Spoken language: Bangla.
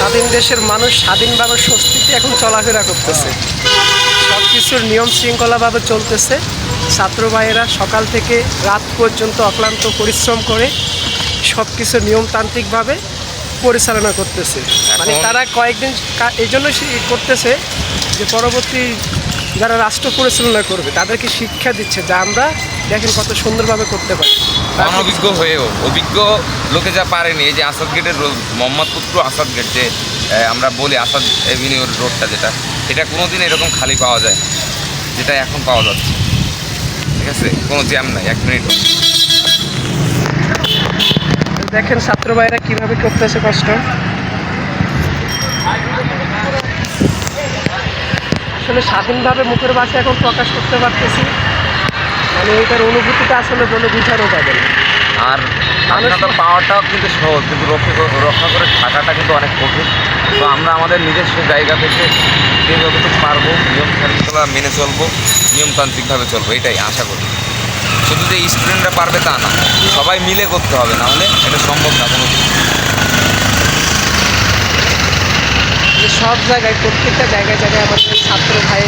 স্বাধীন দেশের মানুষ স্বাধীনভাবে স্বস্তিতে এখন চলাফেরা করতেছে। সব কিছুর নিয়ম শৃঙ্খলাভাবে চলতেছে। ছাত্র ভাইয়েরা সকাল থেকে রাত পর্যন্ত অক্লান্ত পরিশ্রম করে সব কিছু নিয়মতান্ত্রিকভাবে পরিচালনা করতেছে। মানে তারা কয়েকদিন এই জন্য করতেছে যে পরবর্তী যারা রাষ্ট্র পরিচালনা করবে তাদেরকে শিক্ষা দিচ্ছে যা আমরা দেখেন কত সুন্দরভাবে করতে পারি। অনভিজ্ঞ হয়েও অভিজ্ঞ লোকে যা পারেনি এই যে আসাদ গেটের রোড মোহাম্মদপুত্র আসাদ গেট যে আমরা বলি আসাদ এভিনিউর রোডটা যেটা এটা কোনোদিন এরকম খালি পাওয়া যায় যেটা এখন পাওয়া যাচ্ছে। ঠিক আছে? কোনো জ্যাম নাই এক মিনিট। দেখেন ছাত্র ভাইরা কীভাবে করতেছে কষ্ট। আসলে স্বাধীনভাবে মুখের ভাষা এখন প্রকাশ করতে পারতেছি। মানে এটার অনুভূতিটা আসলে বলে বোঝানো যাবে না। আর স্বাধীনতা পাওয়াটাও কিন্তু সহজ কিন্তু রক্ষা করে- রক্ষা করে থাকাটা কিন্তু অনেক কঠিন। তো আমরা আমাদের নিজস্ব জায়গা থেকে যে যতটুকু পারব নিয়ম শৃঙ্খলা মেনে চলবো নিয়মতান্ত্রিকভাবে চলবো এটাই আশা করি। শুধু যে স্টুডেন্টরা পারবে তা না সবাই মিলে করতে হবে না হলে এটা সম্ভব না কোনো। সব জায়গায় প্রত্যেকটা জায়গায় জায়গায় আমাদের ছাত্র ভাই